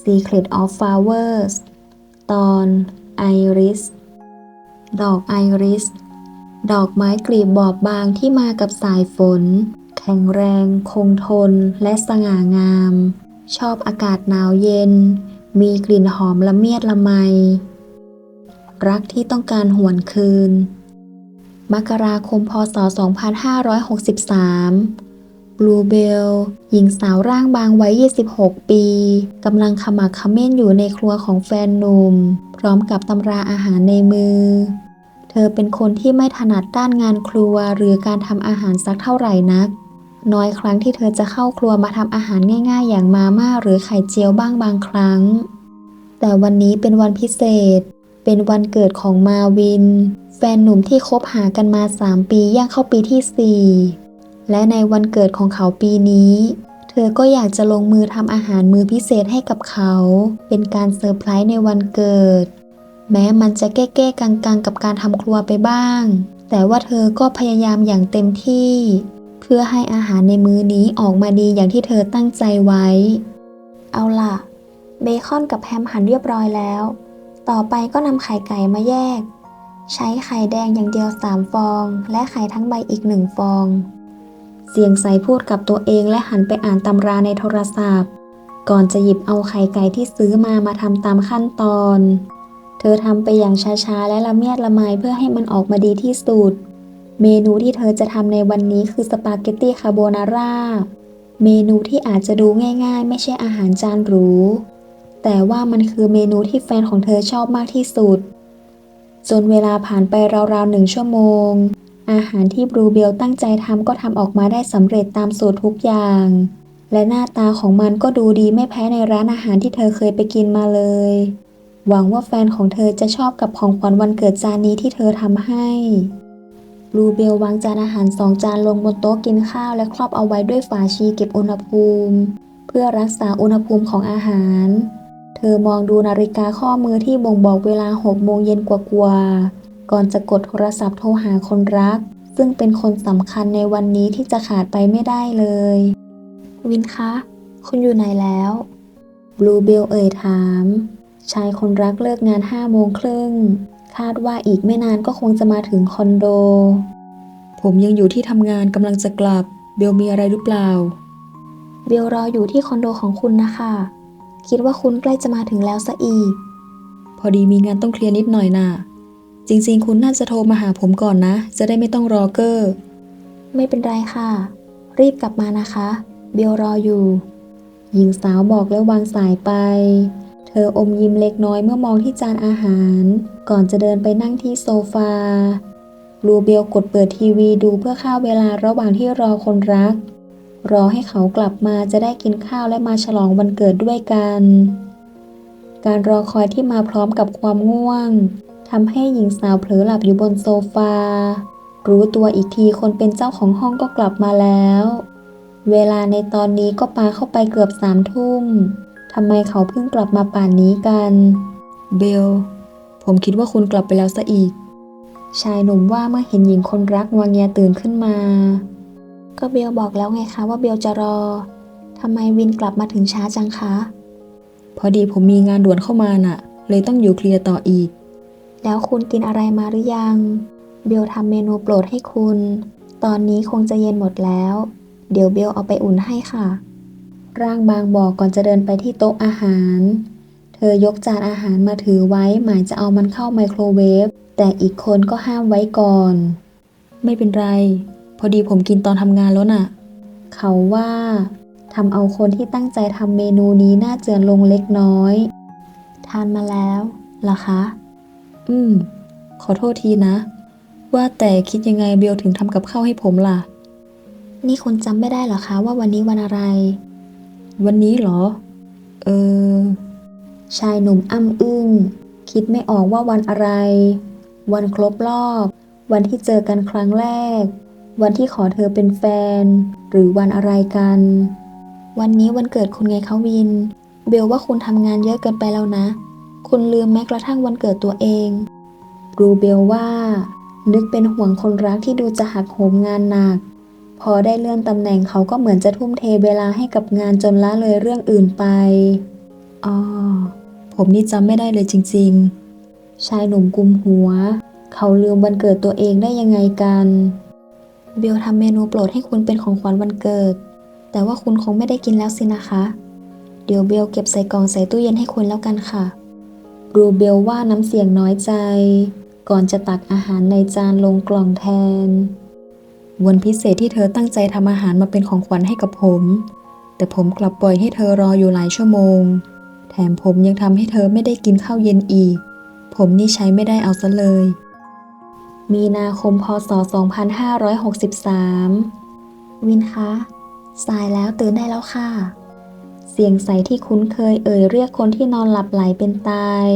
Secret of Flowers ตอนไอริส ดอกไอริส ดอกไม้กลีบบอบบางที่มากับสายฝน แข็งแรง คงทน และสง่างาม ชอบอากาศหนาวเย็น มีกลิ่นหอมละเมียดละไม รักที่ต้องการหวนคืน มกราคมพศ 2563 บลูเบล หญิงสาวร่างบางวัย 26 ปี กำลังขมักขม้นอยู่ในครัวของแฟนหนุ่ม พร้อมกับตำราอาหารในมือ เธอเป็นคนที่ไม่ถนัดด้านงานครัวหรือการทำอาหารสักเท่าไหร่นัก น้อยครั้งที่เธอจะเข้าครัวมาทำอาหารง่ายๆ อย่างมาม่าหรือไข่เจียวบ้างบางครั้ง แต่วันนี้เป็นวันพิเศษ เป็นวันเกิดของมาวิน แฟนหนุ่มที่คบหากันมา 3 ปีย่างเข้าปีที่ 4 และในวันเกิดของเขาปีนี้ เธอก็อยากจะลงมือทำอาหารมือพิเศษให้กับเขา เป็นการเซอร์ไพรส์ในวันเกิด แม้มันจะแก้ๆกังๆ กับการทำครัวไปบ้าง แต่ว่าเธอก็พยายามอย่างเต็มที่ เพื่อให้อาหารในมื้อนี้ออกมาดีอย่างที่เธอตั้งใจไว้ เอาล่ะ เบคอนกับแฮมหั่นเรียบร้อยแล้ว ต่อไปก็นำไข่ไก่มาแยก ใช้ไข่แดงอย่างเดียว 3 ฟอง และไข่ทั้งใบอีกหนึ่งฟอง เสียงใสพูดกับตัวเองและหันไปอ่านตำราในโทรศัพท์ ก่อนจะหยิบเอาไข่ไก่ที่ซื้อมามาทำตามขั้นตอน เธอทำไปอย่างช้าๆ และละเมียดละไมเพื่อให้มันออกมาดีที่สุด เมนูที่เธอจะทำในวันนี้คือสปาเกตตี้คาโบนาร่า เมนูที่อาจจะดูง่ายๆ ไม่ใช่อาหารจานหรู แต่ว่ามันคือเมนูที่แฟนของเธอชอบมากที่สุด จนเวลาผ่านไปราวๆหนึ่งชั่วโมง อาหารที่บรูเบลตั้งใจทำก็ทำออกมาได้สำเร็จตามสูตรทุกอย่าง และหน้าตาของมันก็ดูดีไม่แพ้ในร้านอาหารที่เธอเคยไปกินมาเลย หวังว่าแฟนของเธอจะชอบกับของขวัญวันเกิดจานนี้ที่เธอทำให้บลูเบลวางจานอาหารสองจานลงบนโต๊ะกินข้าวและครอบเอาไว้ด้วยฝาชีเก็บอุณหภูมิ เพื่อรักษาอุณหภูมิของอาหาร เธอมองดูนาฬิกาข้อมือที่บ่งบอกเวลาหกโมงเย็นกว่าๆ ก่อนจะกดโทรศัพท์โทรหาคนรัก ซึ่งเป็นคนสำคัญในวันนี้ที่จะขาดไปไม่ได้เลย วินคะ คุณอยู่ไหนแล้วบลูเบลเอ่ยถาม ชายคนรักเลิกงานห้าโมงครึ่ง คาดว่าอีกไม่นานก็คงจะมาถึงคอนโด ผมยังอยู่ที่ทำงานกำลังจะกลับ เบลมีอะไรหรือเปล่า เบลรออยู่ที่คอนโดของคุณนะคะ คิดว่าคุณใกล้จะมาถึงแล้วซะอีก พอดีมีงานต้องเคลียร์นิดหน่อยน่ะ จริงๆ คุณน่าจะโทรมาหาผมก่อนนะ จะได้ไม่ต้องรอเกอร์ ไม่เป็นไรค่ะ รีบกลับมานะคะ เบลรออยู่ หญิงสาวบอกแล้ววางสายไป เธออมยิ้มเล็กน้อยเมื่อมองที่จานอาหาร ก่อนจะเดินไปนั่งที่โซฟาลูเบลกดเปิดทีวีดูเพื่อฆ่าเวลาระหว่างที่รอคนรัก รอให้เขากลับมาจะได้กินข้าวและมาฉลองวันเกิดด้วยกัน การรอคอยที่มาพร้อมกับความง่วง ทำให้หญิงสาวเผลอหลับอยู่บนโซฟา รู้ตัวอีกทีคนเป็นเจ้าของห้องก็กลับมาแล้ว เวลาในตอนนี้ก็ปาเข้าไปเกือบสามทุ่มทำไมเขาเพิ่งกลับมาป่านนี้กัน เบล ผมคิดว่าคุณกลับไปแล้วซะอีก ชายหนุ่มว่าเมื่อเห็นหญิงคนรักงวงเงียตื่นขึ้นมา ก็เบลบอกแล้วไงคะว่าเบลจะรอทำไมวินกลับมาถึงช้าจังคะ พอดีผมมีงานด่วนเข้ามาน่ะ เลยต้องอยู่เคลียร์ต่ออีก แล้วคุณกินอะไรมาหรือยัง เบลทำเมนูโปรดให้คุณ ตอนนี้คงจะเย็นหมดแล้ว เดี๋ยวเบลเอาไปอุ่นให้ค่ะ ร่างบางบอกก่อนจะเดินไปที่โต๊ะอาหาร เธอยกจานอาหารมาถือไว้หมายจะเอามันเข้าไมโครเวฟ แต่อีกคนก็ห้ามไว้ก่อน ไม่เป็นไร พอดีผมกินตอนทำงานแล้วน่ะ เขาว่าทำเอาคนที่ตั้งใจทำเมนูนี้น่าเจือนลงเล็กน้อย ทานมาแล้วเหรอคะ อืม ขอโทษทีนะ ว่าแต่คิดยังไงเบลถึงทำกับข้าวให้ผมล่ะ นี่คุณจำไม่ได้เหรอคะว่าวันนี้วันอะไร วันนี้เหรอ เออ ชายหนุ่มอ้ำอึ้ง คิดไม่ออกว่าวันอะไร วันครบรอบ วันที่เจอกันครั้งแรก วันที่ขอเธอเป็นแฟน หรือวันอะไรกัน วันนี้วันเกิดคุณไงคะวิน เบลว่าคุณทำงานเยอะเกินไปแล้วนะ คุณลืมแม้กระทั่งวันเกิดตัวเองรูเบลว่า นึกเป็นห่วงคนรักที่ดูจะหักโหมงานหนัก พอได้เลื่อนตำแหน่งเขาก็เหมือนจะทุ่มเทเวลาให้กับงานจนละเลยเรื่องอื่นไปอ๋อผมนี่จำไม่ได้เลยจริง ๆ ชายหนุ่มกุมหัว เขาลืมวันเกิดตัวเองได้ยังไงกันเบลทำเมนูโปรดให้คุณเป็นของขวัญวันเกิด แต่ว่าคุณคงไม่ได้กินแล้วสินะคะ เดี๋ยวเบลเก็บใส่กล่องใส่ตู้เย็นให้คุณแล้วกันค่ะ รูเบลว่าน้ำเสียงน้อยใจ ก่อนจะตักอาหารในจานลงกล่องแทน วันพิเศษที่เธอตั้งใจทำอาหารมาเป็นของขวัญให้กับผม แต่ผมกลับปล่อยให้เธอรออยู่หลายชั่วโมง แถมผมยังทำให้เธอไม่ได้กินข้าวเย็นอีก ผมนี่ใช้ไม่ได้เอาซะเลย มีนาคมพศ 2563 วินคะสายแล้วตื่นได้แล้วค่ะ เสียงใสที่คุ้นเคยเอ่ยเรียกคนที่นอนหลับไหลเป็นตาย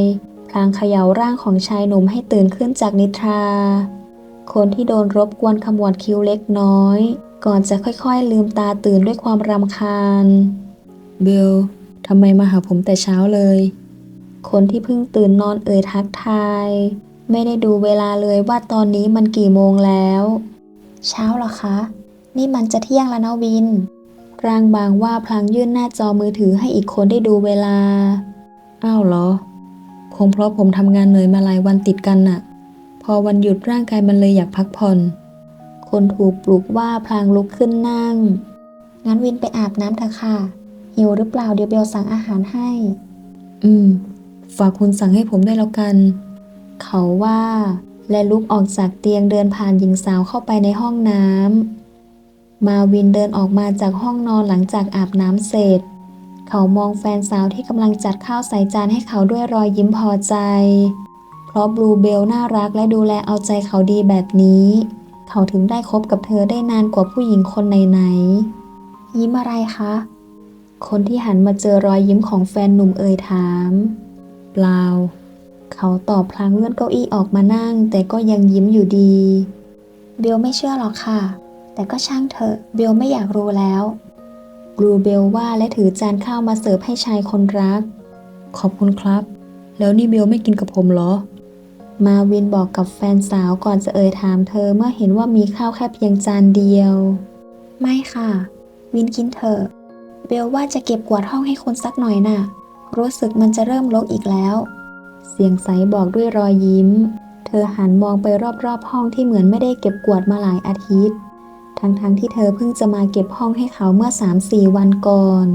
พลางเขย่าร่างของชายหนุ่มให้ตื่นขึ้นจากนิทรา คนที่โดนรบกวนขมวดคิ้วเล็กน้อย ก่อนจะค่อยๆ ลืมตาตื่นด้วยความรำคาญ เบลทำไมมาหาผมแต่เช้าเลย คนที่เพิ่งตื่นนอนเอ่ยทักทาย ไม่ได้ดูเวลาเลยว่าตอนนี้มันกี่โมงแล้ว เช้าเหรอคะ นี่มันจะเที่ยงแล้วนะวิน ร่างบางว่าพลางยื่นหน้าจอมือถือให้อีกคนได้ดูเวลา อ้าวเหรอ คงเพราะผมทำงานเหนื่อยมาหลายวันติดกันน่ะ พอวันหยุดร่างกายมันเลยอยากพักผ่อน คนถูกปลุกว่าพลางลุกขึ้นนั่ง งั้นวินไปอาบน้ำเถอะค่ะ หิวหรือเปล่าเดี๋ยวเบลสั่งอาหารให้ อืม ฝากคุณสั่งให้ผมด้วยแล้วกัน เขาว่า และลุกออกจากเตียงเดินผ่านหญิงสาวเข้าไปในห้องน้ำ มาวินเดินออกมาจากห้องนอนหลังจากอาบน้ำเสร็จ เขามองแฟนสาวที่กำลังจัดข้าวใส่จานให้เขาด้วยรอยยิ้มพอใจ เพราะบลูเบลน่ารักและดูแลเอาใจเขาดีแบบนี้ เขาถึงได้คบกับเธอได้นานกว่าผู้หญิงคนไหนๆยิ้มอะไรคะ คนที่หันมาเจอรอยยิ้มของแฟนหนุ่มเอ่ยถาม เปล่า เขาตอบพลางเลื่อนเก้าอี้ออกมานั่ง แต่ก็ยังยิ้มอยู่ดี เบลไม่เชื่อหรอกค่ะ แต่ก็ช่างเถอะเบลไม่อยากรู้แล้วบลูเบลว่าและถือจานข้าวมาเสิร์ฟให้ชายคนรัก ขอบคุณครับ แล้วนี่เบลไม่กินกับผมเหรอ มาวินบอกกับแฟนสาวก่อนจะเอ่ยถามเธอเมื่อเห็นว่ามีข้าวแค่เพียงจานเดียว ไม่ค่ะ วินกินเถอะ เบลว่าจะเก็บกวาดห้องให้คุณสักหน่อยน่ะ รู้สึกมันจะเริ่มรกอีกแล้ว เสียงใสบอกด้วยรอยยิ้ม เธอหันมองไปรอบๆห้องที่เหมือนไม่ได้เก็บกวาดมาหลายอาทิตย์ ทั้งๆทที่เธอเพิ่งจะมาเก็บห้องให้เขาเมื่อ 3-4 วันก่อน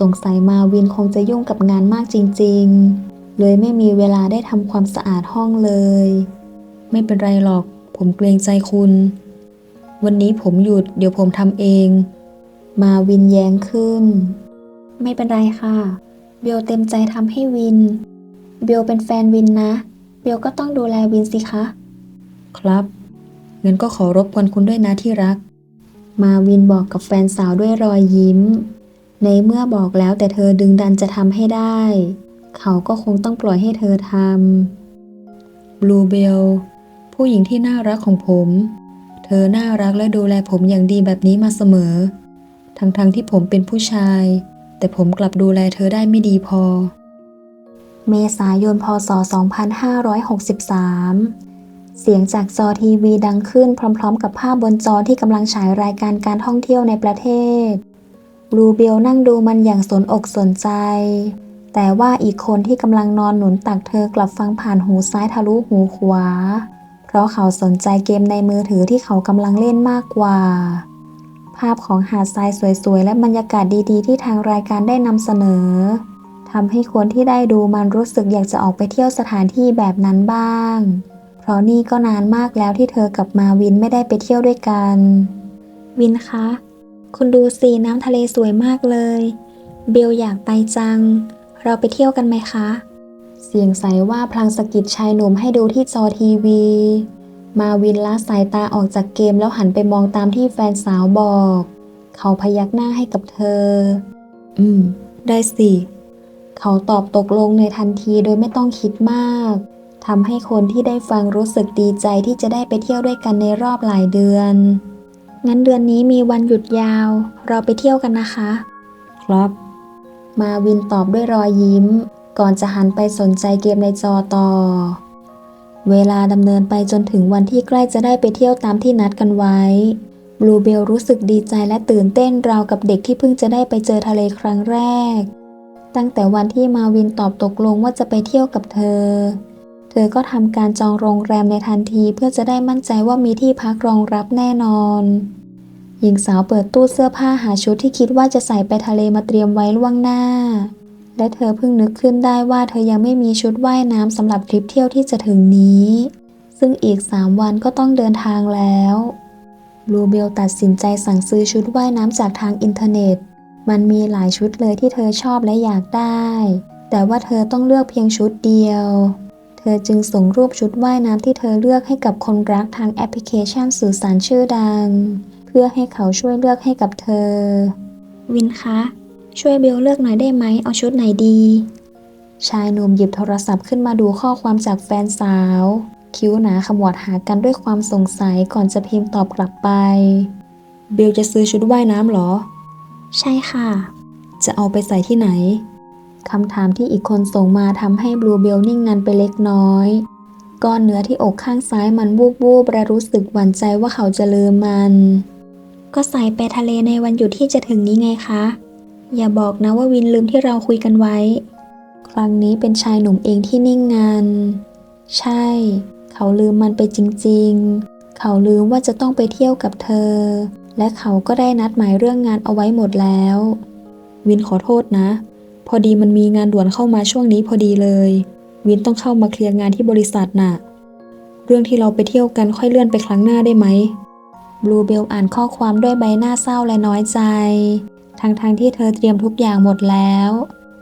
สงสัยมาวินคงจะยุ่งกับงานมากจริง ๆ เลยไม่มีเวลาได้ทำความสะอาดห้องเลย ไม่เป็นไรหรอก ผมเกรงใจคุณ วันนี้ผมหยุด เดี๋ยวผมทำเอง มาวินแย้งขึ้น ไม่เป็นไรค่ะ เบลเต็มใจทำให้วิน เบลเป็นแฟนวินนะ เบลก็ต้องดูแลวินสิคะ ครับ งั้นก็ขอรบกวนคุณด้วยนะที่รัก มาวินบอกกับแฟนสาวด้วยรอยยิ้ม ในเมื่อบอกแล้วแต่เธอดึงดันจะทำให้ได้ เขาก็คงต้องปล่อยให้เธอทำบลูเบลผู้หญิงที่น่ารักของผม เธอน่ารักและดูแลผมอย่างดีแบบนี้มาเสมอ ทั้งๆทที่ผมเป็นผู้ชาย แต่ผมกลับดูแลเธอได้ไม่ดีพอ เมษายนพศ 2563 เสียงจากจอทีวีดังขึ้นพร้อม ๆ กับภาพบนจอที่กำลังฉายรายการการท่องเที่ยวในประเทศบลูเบลนั่งดูมันอย่างสนอกสนใจ แต่ว่าอีกคนที่กำลังนอนหนุนตักเธอกลับฟังผ่านหูซ้ายทะลุหูขวา เพราะเขาสนใจเกมในมือถือที่เขากำลังเล่นมากกว่า ภาพของหาดทรายสวยๆ และบรรยากาศดีๆ ที่ทางรายการได้นำเสนอทำให้คนที่ได้ดูมันรู้สึกอยากจะออกไปเที่ยวสถานที่แบบนั้นบ้าง เพราะนี่ก็นานมากแล้วที่เธอกับมาวินไม่ได้ไปเที่ยวด้วยกัน วินคะ คุณดูสิน้ำทะเลสวยมากเลย เบลอยากไปจัง เราไปเที่ยวกันไหมคะ เสียงใสว่าพลางสกิดชายหนุ่มให้ดูที่จอทีวี มาวินละสายตาออกจากเกมแล้วหันไปมองตามที่แฟนสาวบอก เขาพยักหน้าให้กับเธอ อืม ได้สิ เขาตอบตกลงในทันทีโดยไม่ต้องคิดมาก ทำให้คนที่ได้ฟังรู้สึกดีใจที่จะได้ไปเที่ยวด้วยกันในรอบหลายเดือน งั้นเดือนนี้มีวันหยุดยาว เราไปเที่ยวกันนะคะ ครับ มาวินตอบด้วยรอยยิ้ม ก่อนจะหันไปสนใจเกมในจอต่อ เวลาดำเนินไปจนถึงวันที่ใกล้จะได้ไปเที่ยวตามที่นัดกันไว้บลูเบลรู้สึกดีใจและตื่นเต้นราวกับเด็กที่เพิ่งจะได้ไปเจอทะเลครั้งแรก ตั้งแต่วันที่มาวินตอบตกลงว่าจะไปเที่ยวกับเธอ เธอก็ทำการจองโรงแรมในทันทีเพื่อจะได้มั่นใจว่ามีที่พักรองรับแน่นอน หญิงสาวเปิดตู้เสื้อผ้าหาชุดที่คิดว่าจะใส่ไปทะเลมาเตรียมไว้ล่วงหน้า และเธอเพิ่งนึกขึ้นได้ว่าเธอยังไม่มีชุดว่ายน้ำสำหรับทริปเที่ยวที่จะถึงนี้ ซึ่งอีก 3 วันก็ต้องเดินทางแล้วบลูเบลตัดสินใจสั่งซื้อชุดว่ายน้ำจากทางอินเทอร์เน็ต มันมีหลายชุดเลยที่เธอชอบและอยากได้ แต่ว่าเธอต้องเลือกเพียงชุดเดียว อจึงส่งรูปชุดว่ายน้ำที่เธอเลือกให้กับคนรักทางแอปพลิเคชันสื่อสารชื่อดัง เพื่อให้เขาช่วยเลือกให้กับเธอ วินคะ ช่วยเบลเลือกหน่อยได้ไหมเอาชุดไหนดี ชายหนุ่มหยิบโทรศัพท์ขึ้นมาดูข้อความจากแฟนสาว คิ้วหนาขมวดหากันด้วยความสงสัยก่อนจะพิมพ์ตอบกลับไป เบลจะซื้อชุดว่ายน้ำหรอ ใช่ค่ะ จะเอาไปใส่ที่ไหน คำถามที่อีกคนส่งมาทำให้บลูเบลนิ่งงันไปเล็กน้อย ก้อนเนื้อที่อกข้างซ้ายมันวูบวูบๆและรู้สึกหวั่นใจว่าเขาจะลืมมัน ก็ใส่ไปทะเลในวันหยุดที่จะถึงนี้ไงคะ อย่าบอกนะว่าวินลืมที่เราคุยกันไว้ ครั้งนี้เป็นชายหนุ่มเองที่นิ่งงัน ใช่ เขาลืมมันไปจริง ๆ เขาลืมว่าจะต้องไปเที่ยวกับเธอ และเขาก็ได้นัดหมายเรื่องงานเอาไว้หมดแล้ว วินขอโทษนะ พอดีมันมีงานด่วนเข้ามาช่วงนี้พอดีเลย วินต้องเข้ามาเคลียร์งานที่บริษัทน่ะ เรื่องที่เราไปเที่ยวกันค่อยเลื่อนไปครั้งหน้าได้ไหมบลูเบลอ่านข้อความด้วยใบหน้าเศร้าและน้อยใจ ทั้งๆทที่เธอเตรียมทุกอย่างหมดแล้ว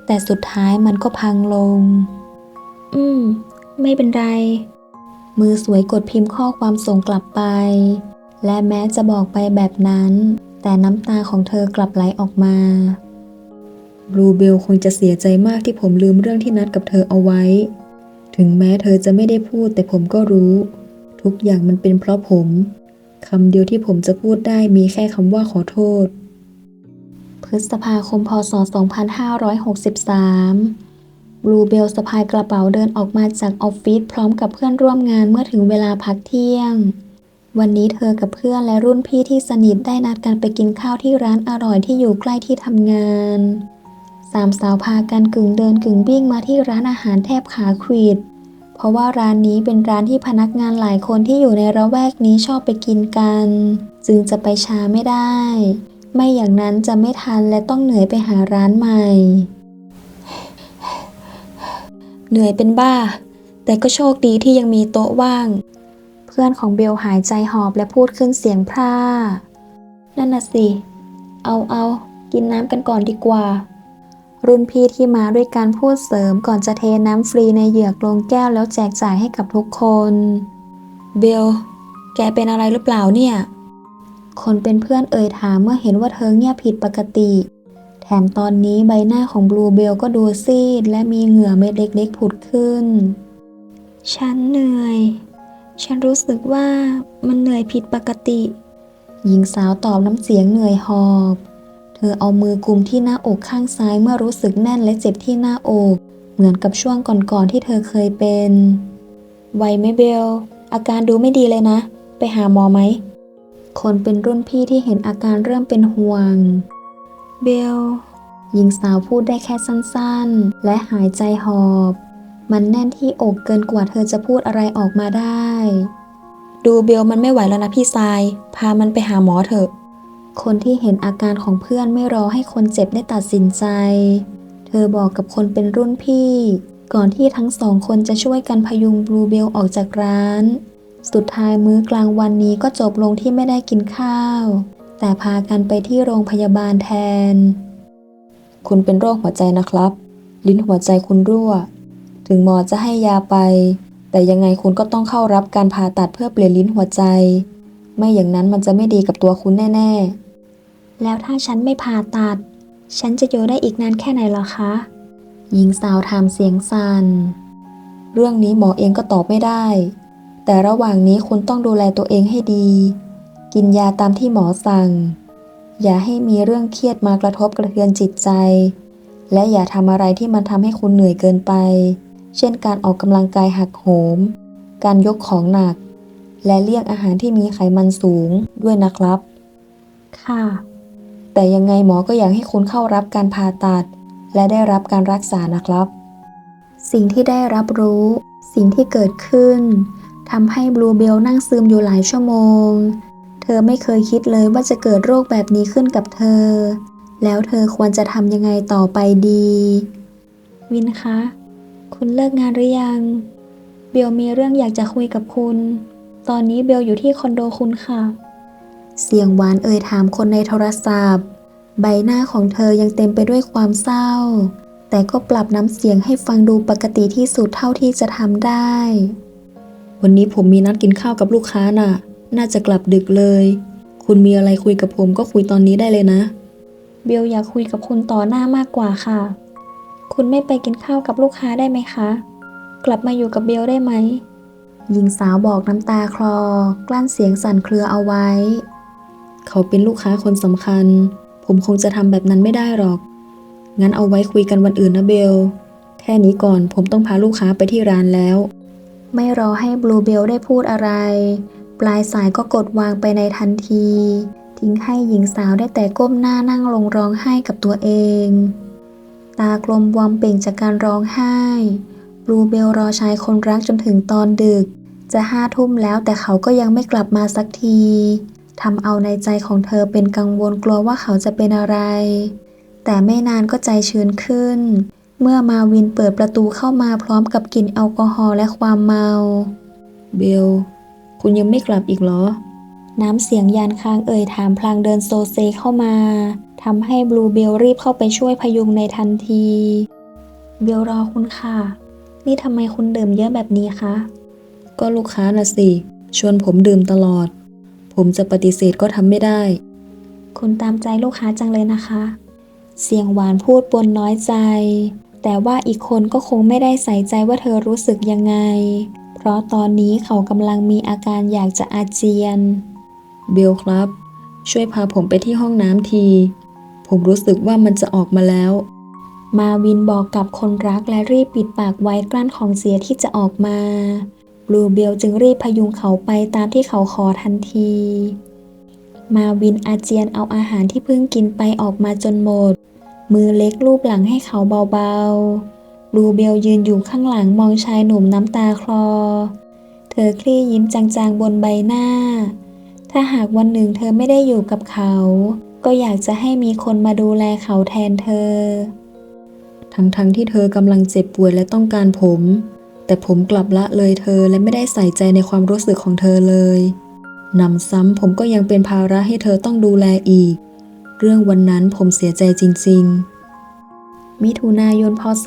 แต่สุดท้ายมันก็พังลง อืม ไม่เป็นไร มือสวยกดพิมพ์ข้อความส่งกลับไป และแม้จะบอกไปแบบนั้น แต่น้ำตาของเธอกลับไหลออกมา บลูเบลคงจะเสียใจมากที่ผมลืมเรื่องที่นัดกับเธอเอาไว้ ถึงแม้เธอจะไม่ได้พูดแต่ผมก็รู้ ทุกอย่างมันเป็นเพราะผมคำเดียวที่ผมจะพูดได้มีแค่คำว่าขอโทษ พฤษภาคมพศ 2563 บลูเบลสะพายกระเป๋าเดินออกมาจากออฟฟิศพร้อมกับเพื่อนร่วมงานเมื่อถึงเวลาพักเที่ยง วันนี้เธอกับเพื่อนและรุ่นพี่ที่สนิทได้นัดกันไปกินข้าวที่ร้านอร่อยที่อยู่ใกล้ที่ทำงาน สามสาวพากันกึ่งเดินกึ่งวิ่งมาที่ร้านอาหารแทบขาควิดเพราะว่าร้านนี้เป็นร้านที่พนักงานหลายคนที่อยู่ในระแวกนี้ชอบไปกินกัน จึงจะไปช้าไม่ได้ ไม่อย่างนั้นจะไม่ทันและต้องเหนื่อยไปหาร้านใหม่ เหนื่อยเป็นบ้า แต่ก็โชคดีที่ยังมีโต๊ะว่าง เพื่อนของเบลหายใจหอบและพูดขึ้นเสียงพร่า นั่นน่ะสิ เอาเอา กินน้ำกันก่อนดีกว่า รุ่นพี่ที่มาด้วยการพูดเสริมก่อนจะเทน้ำฟรีในเหยือกลงแก้วแล้วแจกจ่ายให้กับทุกคน เบล แกเป็นอะไรหรือเปล่าเนี่ย คนเป็นเพื่อนเอ่ยถามเมื่อเห็นว่าเธอเงียบผิดปกติ แถมตอนนี้ใบหน้าของบลูเบลก็ดูซีด และมีเหงื่อเม็ดเล็กๆผุดขึ้น ฉันเหนื่อย ฉันรู้สึกว่ามันเหนื่อยผิดปกติ หญิงสาวตอบน้ำเสียงเหนื่อยหอบเธอเอามือกุมที่หน้าอกข้างซ้ายเมื่อรู้สึกแน่นและเจ็บที่หน้าอก เหมือนกับช่วงก่อนๆที่เธอเคยเป็นไวไหมเบล อาการดูไม่ดีเลยนะ ไปหาหมอไหม คนเป็นรุ่นพี่ที่เห็นอาการเริ่มเป็นห่วง เบล หญิงสาวพูดได้แค่สั้นๆ และหายใจหอบ มันแน่นที่อกเกินกว่าเธอจะพูดอะไรออกมาได้ ดูเบลมันไม่ไหวแล้วนะพี่ทราย พามันไปหาหมอเถอะ คนที่เห็นอาการของเพื่อนไม่รอให้คนเจ็บได้ตัดสินใจ เธอบอกกับคนเป็นรุ่นพี่ ก่อนที่ทั้งสองคนจะช่วยกันพยุงบลูเบลออกจากร้าน สุดท้ายมื้อกลางวันนี้ก็จบลงที่ไม่ได้กินข้าว แต่พากันไปที่โรงพยาบาลแทน คุณเป็นโรคหัวใจนะครับ ลิ้นหัวใจคุณรั่ว ถึงหมอจะให้ยาไป แต่ยังไงคุณก็ต้องเข้ารับการผ่าตัดเพื่อเปลี่ยนลิ้นหัวใจ ไม่อย่างนั้นมันจะไม่ดีกับตัวคุณแน่ แล้วถ้าฉันไม่ผ่าตัด ฉันจะอยู่ได้อีกนานแค่ไหนหรอคะ หญิงสาวถามเสียงสัน่น เรื่องนี้หมอเองก็ตอบไม่ได้ แต่ระหว่างนี้คุณต้องดูแลตัวเองให้ดี กินยาตามที่หมอสั่ง อย่าให้มีเรื่องเครียดมากระทบกระเทือนจิตใจ และอย่าทำอะไรที่มันทำให้คุณเหนื่อยเกินไป เช่นการออกกำลังกายหักโหม การยกของหนัก และเลี่ยงอาหารที่มีไขมันสูงด้วยนะครับ ค่ะ แต่ยังไงหมอก็อยากให้คุณเข้ารับการผ่าตัด และได้รับการรักษานะครับ สิ่งที่ได้รับรู้ สิ่งที่เกิดขึ้นทำให้บลูเบลนั่งซึมอยู่หลายชั่วโมง เธอไม่เคยคิดเลยว่าจะเกิดโรคแบบนี้ขึ้นกับเธอ แล้วเธอควรจะทำยังไงต่อไปดี วินคะ คุณเลิกงานหรือยัง เบลมีเรื่องอยากจะคุยกับคุณ ตอนนี้เบลอยู่ที่คอนโดคุณค่ะ เสียงหวานเอ่ยถามคนในโทรศัพท์ ใบหน้าของเธอยังเต็มไปด้วยความเศร้า แต่ก็ปรับน้ำเสียงให้ฟังดูปกติที่สุดเท่าที่จะทำได้ วันนี้ผมมีนัดกินข้าวกับลูกค้าน่ะ น่าจะกลับดึกเลย คุณมีอะไรคุยกับผมก็คุยตอนนี้ได้เลยนะ เบลอยากคุยกับคุณต่อหน้ามากกว่าค่ะ คุณไม่ไปกินข้าวกับลูกค้าได้ไหมคะ กลับมาอยู่กับเบลได้ไหมหญิงสาวบอกน้ำตาคลอ กลั้นเสียงสั่นเครือเอาไว้ เขาเป็นลูกค้าคนสำคัญ ผมคงจะทำแบบนั้นไม่ได้หรอก งั้นเอาไว้คุยกันวันอื่นนะเบล แค่นี้ก่อนผมต้องพาลูกค้าไปที่ร้านแล้ว ไม่รอให้บลูเบลได้พูดอะไร ปลายสายก็กดวางไปในทันที ทิ้งให้หญิงสาวได้แต่ก้มหน้านั่งลงร้องไห้กับตัวเอง ตากลมวอมเป่งจากการร้องไห้ บลูเบลรอชายคนรักจนถึงตอนดึกจะห้าทุ่มแล้วแต่เขาก็ยังไม่กลับมาสักที ทำเอาในใจของเธอเป็นกังวลกลัวว่าเขาจะเป็นอะไร แต่ไม่นานก็ใจชื้นขึ้น เมื่อมาวินเปิดประตูเข้ามาพร้อมกับกลิ่นแอลกอฮอล์และความเมา เบล คุณยังไม่กลับอีกเหรอ น้ำเสียงยานค้างเอ่ยถามพลางเดินโซเซเข้ามาทำให้บลูเบลรีบเข้าไปช่วยพยุงในทันที เบลรอคุณค่ะ นี่ทำไมคุณดื่มเยอะแบบนี้คะ ก็ลูกค้าน่ะสิ ชวนผมดื่มตลอด ผมจะปฏิเสธก็ทำไม่ได้ คุณตามใจลูกค้าจังเลยนะคะ เสียงหวานพูดปนน้อยใจ แต่ว่าอีกคนก็คงไม่ได้ใส่ใจว่าเธอรู้สึกยังไง เพราะตอนนี้เขากำลังมีอาการอยากจะอาเจียน เบลครับ ช่วยพาผมไปที่ห้องน้ำที ผมรู้สึกว่ามันจะออกมาแล้ว มาวินบอกกับคนรักและรีบปิดปากไว้กลั้นของเสียที่จะออกมาบ ลูเบลจึงรีบพยุงเขาไปตามที่เขาขอทันที มาวินอาเจียนเอาอาหารที่เพิ่งกินไปออกมาจนหมด มือเล็กลูบหลังให้เขาเบาๆบลูเบลยืนอยู่ข้างหลังมองชายหนุ่มน้ำตาคลอ เธอคลี่ยิ้มจางๆบนใบหน้า ถ้าหากวันหนึ่งเธอไม่ได้อยู่กับเขา ก็อยากจะให้มีคนมาดูแลเขาแทนเธอ ทั้งๆทที่เธอกำลังเจ็บป่วยและต้องการผม แต่ผมกลับละเลยเธอและไม่ได้ใส่ใจในความรู้สึกของเธอเลยนำซ้ำผมก็ยังเป็นภาระให้เธอต้องดูแลอีก เรื่องวันนั้นผมเสียใจจริงมิถุนายนพศ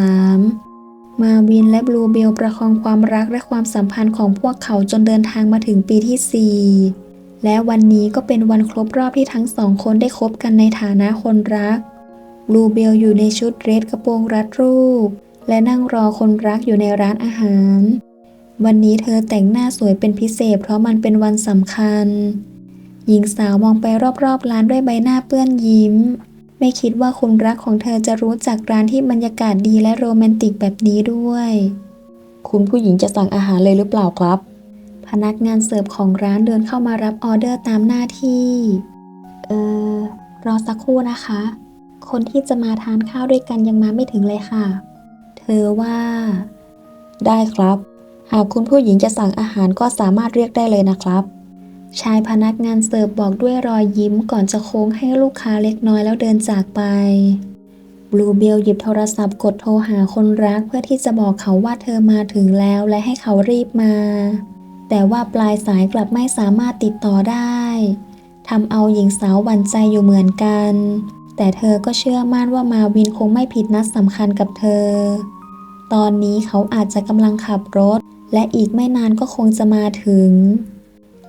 2563 มาวินและบลูเบลประคองความรักและความสัมพันธ์ของพวกเขาจนเดินทางมาถึงปีที่ 4 และวันนี้ก็เป็นวันครบรอบที่ทั้งสองคนได้คบกันในฐานะคนรัก บลูเบลอยู่ในชุดเรสกระโปรงรัดรูป และนั่งรอคนรักอยู่ในร้านอาหาร วันนี้เธอแต่งหน้าสวยเป็นพิเศษเพราะมันเป็นวันสำคัญ หญิงสาวมองไปรอบๆร้านด้วยใบหน้าเปื้อนยิ้ม ไม่คิดว่าคนรักของเธอจะรู้จักร้านที่บรรยากาศดีและโรแมนติกแบบนี้ด้วยๆคุณผู้หญิงจะสั่งอาหารเลยหรือเปล่าครับ พนักงานเสิร์ฟของร้านเดินเข้ามารับออเดอร์ตามหน้าที่ เออรอสักครู่นะคะ คนที่จะมาทานข้าวด้วยกันยังมาไม่ถึงเลยค่ะเธอว่า ได้ครับ หากคุณผู้หญิงจะสั่งอาหารก็สามารถเรียกได้เลยนะครับ ชายพนักงานเสิร์ฟบอกด้วยรอยยิ้มก่อนจะโค้งให้ลูกค้าเล็กน้อยแล้วเดินจากไปบลูเบลหยิบโทรศัพท์กดโทรหาคนรักเพื่อที่จะบอกเขาว่าเธอมาถึงแล้วและให้เขารีบมา แต่ว่าปลายสายกลับไม่สามารถติดต่อได้ทำเอาหญิงสาวหวั่นใจอยู่เหมือนกัน แต่เธอก็เชื่อมั่นว่ามาวินคงไม่ผิดนัดสำคัญกับเธอ ตอนนี้เขาอาจจะกำลังขับรถ และอีกไม่นานก็คงจะมาถึง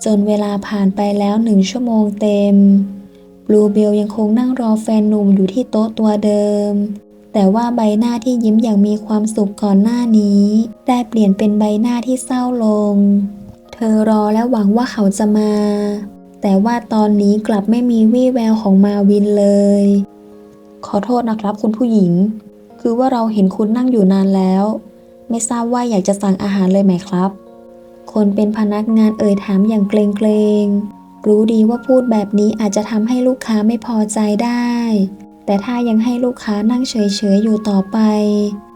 จนเวลาผ่านไปแล้วหนึ่งชั่วโมงเต็ม บลูเบลยังคงนั่งรอแฟนหนุ่มอยู่ที่โต๊ะตัวเดิม แต่ว่าใบหน้าที่ยิ้มอย่างมีความสุขก่อนหน้านี้ ได้เปลี่ยนเป็นใบหน้าที่เศร้าลง เธอรอและหวังว่าเขาจะมา แต่ว่าตอนนี้กลับไม่มีวี่แววของมาวินเลย ขอโทษนะครับคุณผู้หญิง คือว่าเราเห็นคุณนั่งอยู่นานแล้ว ไม่ทราบว่าอยากจะสั่งอาหารเลยไหมครับ คนเป็นพนักงานเอ่ยถามอย่างเกรงเกรงๆรู้ดีว่าพูดแบบนี้อาจจะทำให้ลูกค้าไม่พอใจได้ แต่ถ้ายังให้ลูกค้านั่งเฉยๆอยู่ต่อไป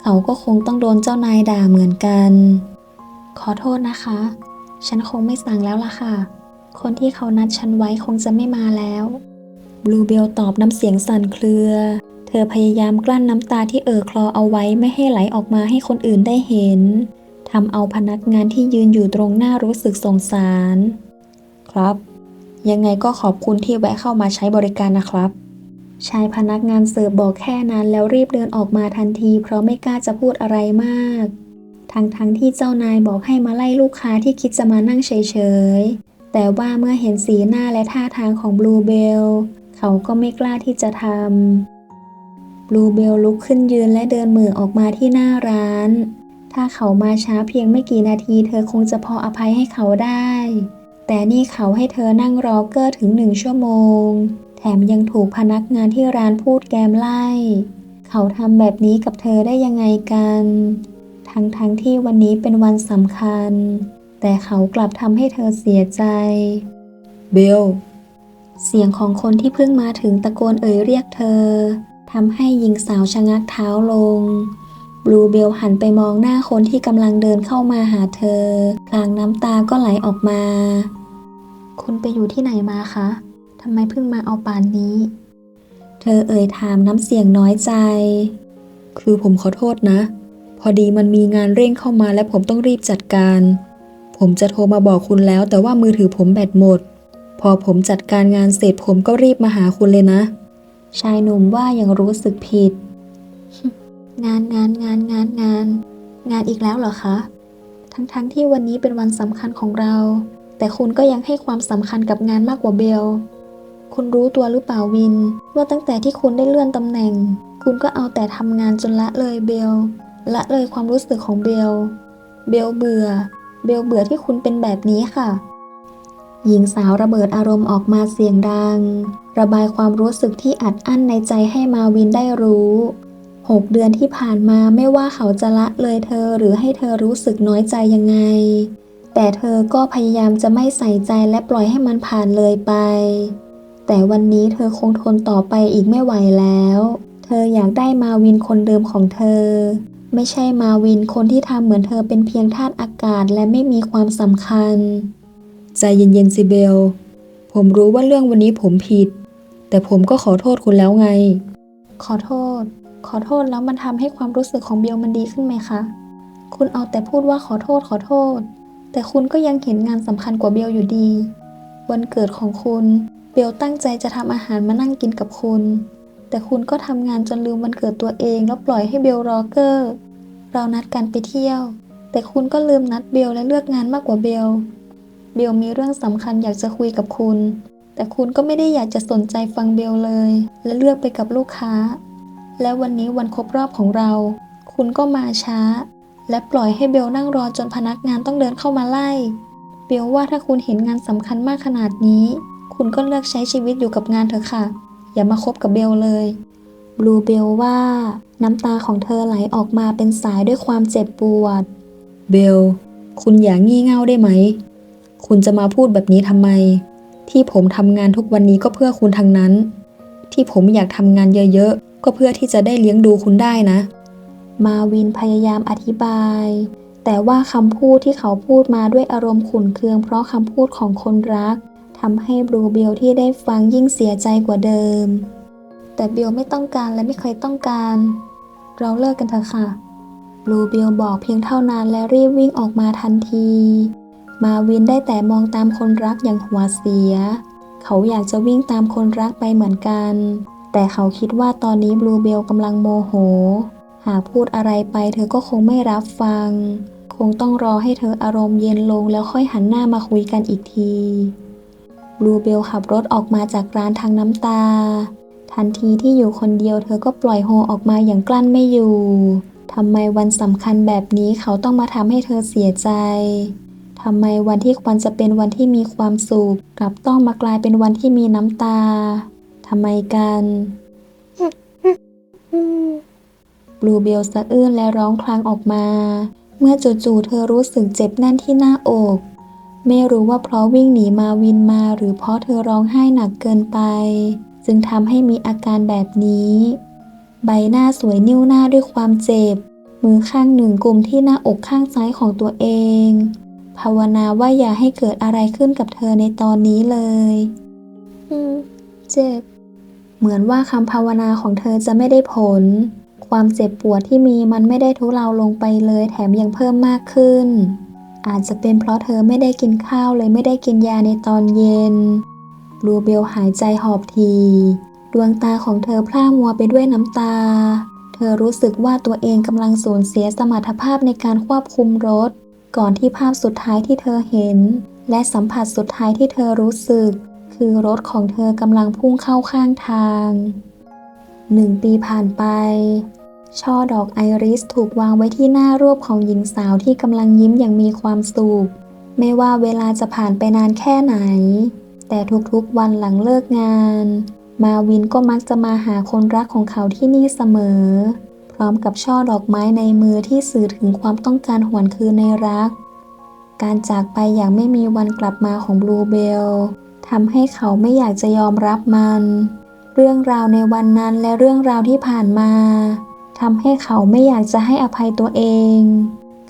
เขาก็คงต้องโดนเจ้านายด่าเหมือนกัน ขอโทษนะคะ ฉันคงไม่สั่งแล้วล่ะค่ะ คนที่เขานัดฉันไว้คงจะไม่มาแล้ว บลูเบลตอบน้ำเสียงสั่นเครือ เธอพยายามกลั้นน้ำตาที่เอ่อคลอเอาไว้ไม่ให้ไหลออกมาให้คนอื่นได้เห็นทำเอาพนักงานที่ยืนอยู่ตรงหน้ารู้สึกสงสาร ครับ ยังไงก็ขอบคุณที่แวะเข้ามาใช้บริการนะครับ ชายพนักงานเสิร์ฟบอกแค่นั้นแล้วรีบเดินออกมาทันทีเพราะไม่กล้าจะพูดอะไรมากทั้งๆทที่เจ้านายบอกให้มาไล่ลูกค้าที่คิดจะมานั่งเฉยๆ แต่ว่าเมื่อเห็นสีหน้าและท่าทางของบลูเบล เขาก็ไม่กล้าที่จะทำ ลูเบลลุกขึ้นยืนและเดินมือออกมาที่หน้าร้าน ถ้าเขามาช้าเพียงไม่กี่นาทีเธอคงจะพออภัยให้เขาได้ แต่นี่เขาให้เธอนั่งรอเกอร์ถึงหนึ่งชั่วโมง แถมยังถูกพนักงานที่ร้านพูดแกมไล่ เขาทำแบบนี้กับเธอได้ยังไงกัน ทั้งๆทที่วันนี้เป็นวันสำคัญ แต่เขากลับทำให้เธอเสียใจ เบลเสียงของคนที่เพิ่งมาถึงตะโกนเอ่ยเรียกเธอ ทำให้หญิงสาวชะงักเท้าลง บลูเบลหันไปมองหน้าคนที่กำลังเดินเข้ามาหาเธอ พลางน้ำตาก็ไหลออกมา คุณไปอยู่ที่ไหนมาคะ ทำไมเพิ่งมาเอาป่านนี้ เธอเอ่ยถามน้ำเสียงน้อยใจ คือผมขอโทษนะ พอดีมันมีงานเร่งเข้ามาและผมต้องรีบจัดการ ผมจะโทรมาบอกคุณแล้ว แต่ว่ามือถือผมแบตหมด พอผมจัดการงานเสร็จผมก็รีบมาหาคุณเลยนะ ชายหนุ่มว่ายังรู้สึกผิด งานงานงานงานงาน งานอีกแล้วเหรอคะ ทั้งๆทที่วันนี้เป็นวันสำคัญของเรา แต่คุณก็ยังให้ความสำคัญกับงานมากกว่าเบล คุณรู้ตัวหรือเปล่าวิน ว่าตั้งแต่ที่คุณได้เลื่อนตำแหน่ง คุณก็เอาแต่ทำงานจนละเลยเบล ละเลยความรู้สึกของเบล เบลเบื่อ เบลเบื่อที่คุณเป็นแบบนี้ค่ะ หญิงสาวระเบิดอารมณ์ออกมาเสียงดัง ระบายความรู้สึกที่อัดอั้นในใจให้มาวินได้รู้หกเดือนที่ผ่านมาไม่ว่าเขาจะละเลยเธอหรือให้เธอรู้สึกน้อยใจยังไง แต่เธอก็พยายามจะไม่ใส่ใจและปล่อยให้มันผ่านเลยไป แต่วันนี้เธอคงทนต่อไปอีกไม่ไหวแล้ว เธออยากได้มาวินคนเดิมของเธอ ไม่ใช่มาวินคนที่ทำเหมือนเธอเป็นเพียงธาตุอากาศและไม่มีความสำคัญ ใจเย็นๆสิเบล ผมรู้ว่าเรื่องวันนี้ผมผิด แต่ผมก็ขอโทษคุณแล้วไง ขอโทษ ขอโทษแล้วมันทำให้ความรู้สึกของเบลมันดีขึ้นไหมคะ คุณเอาแต่พูดว่าขอโทษขอโทษ แต่คุณก็ยังเห็นงานสำคัญกว่าเบลอยู่ดี วันเกิดของคุณ เบลตั้งใจจะทำอาหารมานั่งกินกับคุณ แต่คุณก็ทำงานจนลืมวันเกิดตัวเองแล้วปล่อยให้เบลรอเกอร์ เรานัดกันไปเที่ยว แต่คุณก็ลืมนัดเบลและเลือกงานมากกว่าเบล เบลมีเรื่องสำคัญอยากจะคุยกับคุณ แต่คุณก็ไม่ได้อยากจะสนใจฟังเบลเลย และเลือกไปกับลูกค้า และวันนี้วันครบรอบของเรา คุณก็มาช้า และปล่อยให้เบลนั่งรอจนพนักงานต้องเดินเข้ามาไล่ เบลว่าถ้าคุณเห็นงานสำคัญมากขนาดนี้ คุณก็เลือกใช้ชีวิตอยู่กับงานเถอะค่ะ อย่ามาคบกับเบลเลยบลูเบลว่า น้ำตาของเธอไหลออกมาเป็นสายด้วยความเจ็บปวด เบล คุณอย่างี่เง่าได้ไหม คุณจะมาพูดแบบนี้ทำไม ที่ผมทำงานทุกวันนี้ก็เพื่อคุณทั้งนั้น ที่ผมอยากทำงานเยอะๆ ก็เพื่อที่จะได้เลี้ยงดูคุณได้นะ มาวินพยายามอธิบาย แต่ว่าคำพูดที่เขาพูดมาด้วยอารมณ์ขุ่นเคือง เพราะคำพูดของคนรักทำให้บลูเบลที่ได้ฟังยิ่งเสียใจกว่าเดิม แต่เบลไม่ต้องการและไม่เคยต้องการ เราเลิกกันเถอะค่ะบลูเบลบอกเพียงเท่านั้นและรีบวิ่งออกมาทันที มาวินได้แต่มองตามคนรักอย่างหัวเสีย เขาอยากจะวิ่งตามคนรักไปเหมือนกัน แต่เขาคิดว่าตอนนี้บลูเบลกำลังโมโห หากพูดอะไรไปเธอก็คงไม่รับฟัง คงต้องรอให้เธออารมณ์เย็นลงแล้วค่อยหันหน้ามาคุยกันอีกทีบลูเบลขับรถออกมาจากร้านทางน้ำตา ทันทีที่อยู่คนเดียวเธอก็ปล่อยโฮออกมาอย่างกลั้นไม่อยู่ทำไมวันสำคัญแบบนี้เขาต้องมาทำให้เธอเสียใจ ทำไมวันที่ควรจะเป็นวันที่มีความสุขกลับต้องมากลายเป็นวันที่มีน้ำตาทำไมกันบลูเบลสะอื้นและร้องครางออกมา เมื่อจู่ๆเธอรู้สึกเจ็บแน่นที่หน้าอก ไม่รู้ว่าเพราะวิ่งหนีมาวินมาหรือเพราะเธอร้องไห้หนักเกินไป จึงทำให้มีอาการแบบนี้ ใบหน้าสวยนิ้วหน้าด้วยความเจ็บ มือข้างหนึ่งกุมที่หน้าอกข้างซ้ายของตัวเอง ภาวนาว่าอย่าให้เกิดอะไรขึ้นกับเธอในตอนนี้เลย อืม เจ็บ เหมือนว่าคำภาวนาของเธอจะไม่ได้ผล ความเจ็บปวดที่มีมันไม่ได้ทุเลาลงไปเลย แถมยังเพิ่มมากขึ้น อาจจะเป็นเพราะเธอไม่ได้กินข้าวเลยไม่ได้กินยาในตอนเย็นบลูเบลหายใจหอบทีดวงตาของเธอพร่ามัวไปด้วยน้ำตา เธอรู้สึกว่าตัวเองกำลังสูญเสียสมรรถภาพในการควบคุมรถ ก่อนที่ภาพสุดท้ายที่เธอเห็น และสัมผัสสุดท้ายที่เธอรู้สึก คือรถของเธอกำลังพุ่งเข้าข้างทางหนึ่งปีผ่านไป ช่อดอกไอริสถูกวางไว้ที่หน้ารูปของหญิงสาวที่กำลังยิ้มอย่างมีความสุขไม่ว่าเวลาจะผ่านไปนานแค่ไหน แต่ทุกๆวันหลังเลิกงาน มาวินก็มักจะมาหาคนรักของเขาที่นี่เสมอ ร้อมกับช่อดอกไม้ในมือที่สื่อถึงความต้องการหวนคืนในรัก การจากไปอย่างไม่มีวันกลับมาของบลูเบลทำให้เขาไม่อยากจะยอมรับมัน เรื่องราวในวันนั้นและเรื่องราวที่ผ่านมาทำให้เขาไม่อยากจะให้อภัยตัวเอง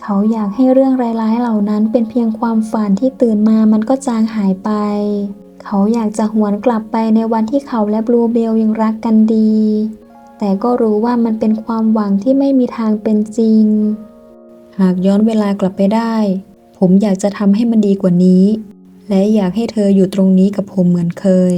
เขาอยากให้เรื่องร้ายๆเหล่านั้นเป็นเพียงความฝันที่ตื่นมามันก็จางหายไป เขาอยากจะหวนกลับไปในวันที่เขาและบลูเบลยังรักกันดี แต่ก็รู้ว่ามันเป็นความหวังที่ไม่มีทางเป็นจริง หากย้อนเวลากลับไปได้ ผมอยากจะทำให้มันดีกว่านี้ และอยากให้เธออยู่ตรงนี้กับผมเหมือนเคย